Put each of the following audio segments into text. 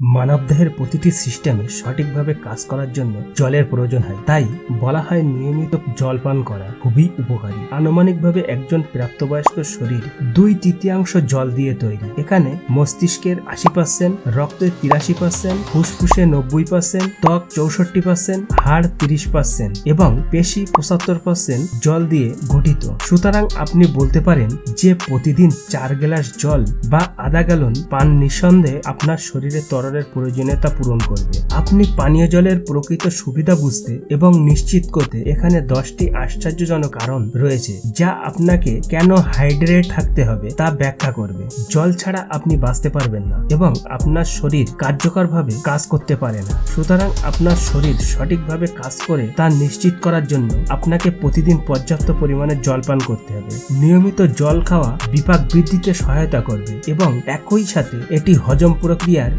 মানবদেহের প্রতিটি সিস্টেমে সঠিকভাবে কাজ করার জন্য জলের প্রয়োজন হয়। তাই বলা হয় নিয়মিত জল পান করা খুবই উপকারী। আনুমানিকভাবে একজন প্রাপ্তবয়স্ক শরীর দুই তৃতীয়াংশ জল দিয়ে তৈরি। এখানে মস্তিষ্কের আশি পার্সেন্ট রক্তের তিরাশি পার্সেন্ট ফুসফুসে নব্বই পার্সেন্ট ত্বক চৌষট্টি পার্সেন্ট হাড় তিরিশ পার্সেন্ট এবং পেশি পঁচাত্তর পার্সেন্ট জল দিয়ে গঠিত। সুতরাং আপনি বলতে পারেন যে প্রতিদিন চার গ্লাস জল বা আধা গ্যালন পান নিঃসন্দেহে আপনার শরীরে তরলের প্রয়োজনীয়তা পূরণ করবে। আপনি পানীয় জলের প্রকৃত সুবিধা বুঝতে এবং নিশ্চিত করতে এখানে দশটি আশ্চর্যজনক কারণ রয়েছে, যা আপনাকে কেন হাইড্রেট থাকতে হবে তা ব্যাখ্যা করবে। জল ছাড়া আপনি বাঁচতে পারবেন না এবং আপনার শরীর কার্যকরভাবে কাজ করতে পারে না। সুতরাং আপনার শরীর সঠিকভাবে কাজ করে তা নিশ্চিত করার জন্য আপনাকে প্রতিদিন পর্যাপ্ত পরিমাণে জল পান করতে হবে। নিয়মিত জল খাওয়া বিপাক বৃদ্ধিতে সহায়তা করবে এবং একই সাথে এটি হজম প্রক্রিয়ার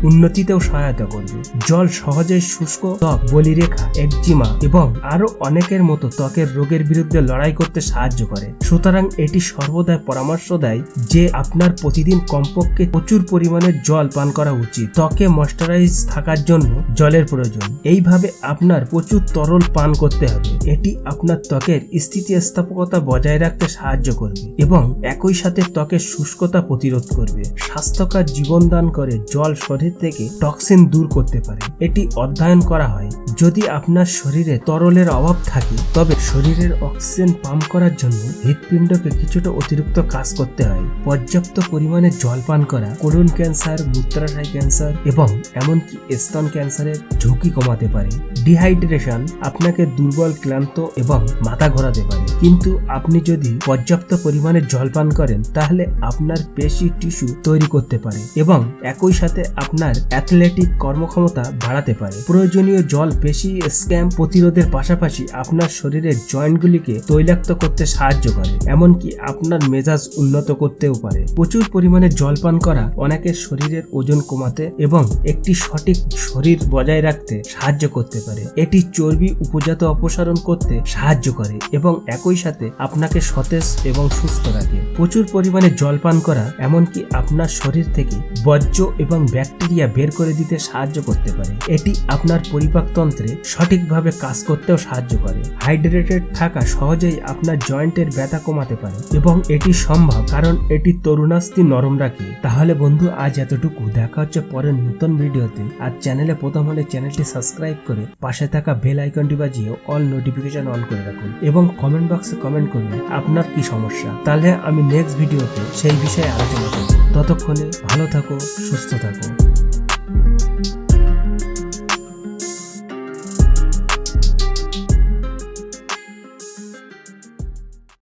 উন্নতিতেও সহায়তা করবে। জল সহজেই শুষ্ক ত্বক, বলিরেখা, একজিমা এবং আরও অনেকের মতো ত্বকের রোগের বিরুদ্ধে লড়াই করতে সাহায্য করে। সুতরাং এটি সর্বদা পরামর্শ দেয় যে আপনার প্রতিদিন কমপক্ষে প্রচুর পরিমাণে জল পান করা উচিত। ত্বকে ময়শ্চারাইজ থাকার জন্য জলের প্রয়োজন। এইভাবে আপনার প্রচুর তরল পান করতে হবে। এটি আপনার ত্বকের স্থিতিস্থাপকতা বজায় রাখতে সাহায্য করবে এবং একই সাথে ত্বকের শুষ্কতা প্রতিরোধ করবে। স্বাস্থ্যকর জীবন দান করে জল শরীর থেকে টক্সিন দূর করতে পারে। এটি অধ্যয়ন করা হয়। যদি আপনার শরীরে তরলের অভাব থাকে, তবে শরীরের অক্সিজেন পাম্প করার জন্য হৃৎপিণ্ডকে কিছুটা অতিরিক্ত কাজ করতে হয়। পর্যাপ্ত পরিমাণে জল পান করা কোলন ক্যান্সার মূত্রাশয় ক্যান্সার এবং এমনকি স্তন ক্যান্সারের ঝুঁকি কমাতে পারে। ডিহাইড্রেশন আপনাকে দুর্বল, ক্লান্ত এবং মাথা ঘোরাতে পারে। কিন্তু আপনি যদি পর্যাপ্ত পরিমাণে জল পান করেন, তাহলে আপনার পেশি টিস্যু তৈরি করতে পারে এবং একই সাথে আপনার অ্যাথলেটিক কর্মক্ষমতা বাড়াতে পারে। প্রয়োজনীয় জল, পেশি, স্ক্যাম প্রতিরোধের পাশাপাশি আপনার শরীরের জয়েন্টগুলিকে তৈলাক্ত করতে সাহায্য করে, এমনকি আপনার মেজাজ উন্নত করতেও পারে। প্রচুর পরিমাণে জল পান করা অনেকের শরীরের ওজন কমাতে এবং একটি সঠিক শরীর বজায় রাখতে সাহায্য করতে পারে। এটি চর্বি, উপজাত অপসারণ করতে সাহায্য করে এবং একই সাথে আপনাকে সতেজ এবং সুস্থ রাখে। প্রচুর পরিমাণে জল পান করা, এমনকি আপনার শরীর থেকে বর্জ্য এবং ব্যাকটেরিয়া বের করে দিতে সাহায্য করতে পারে। এটি আপনার পরিপাকতন্ত্রে সঠিকভাবে কাজ করতেও সাহায্য করে। হাইড্রেটেড থাকা সহজেই আপনার জয়েন্টের ব্যথা কমাতে পারে এবং এটি সম্ভব, কারণ এটি তরুণাস্তি নরম রাখে। তাহলে বন্ধু, আজ এতটুকু। দেখা হচ্ছে পরের নতুন ভিডিওতে। আর চ্যানেলে প্রথম হলে চ্যানেলটি সাবস্ক্রাইব করে পাশে থাকা বেল আইকনটি বাজিয়ে অল নোটিফিকেশন অন করে রাখুন এবং কমেন্ট বক্সে কমেন্ট করুন, আপনার কি সমস্যা? তাহলে আমি নেক্সট ভিডিওতে সেই বিষয়ে আলোচনা করব। ততক্ষণে ভালো থাকো, সুস্থ থাকো।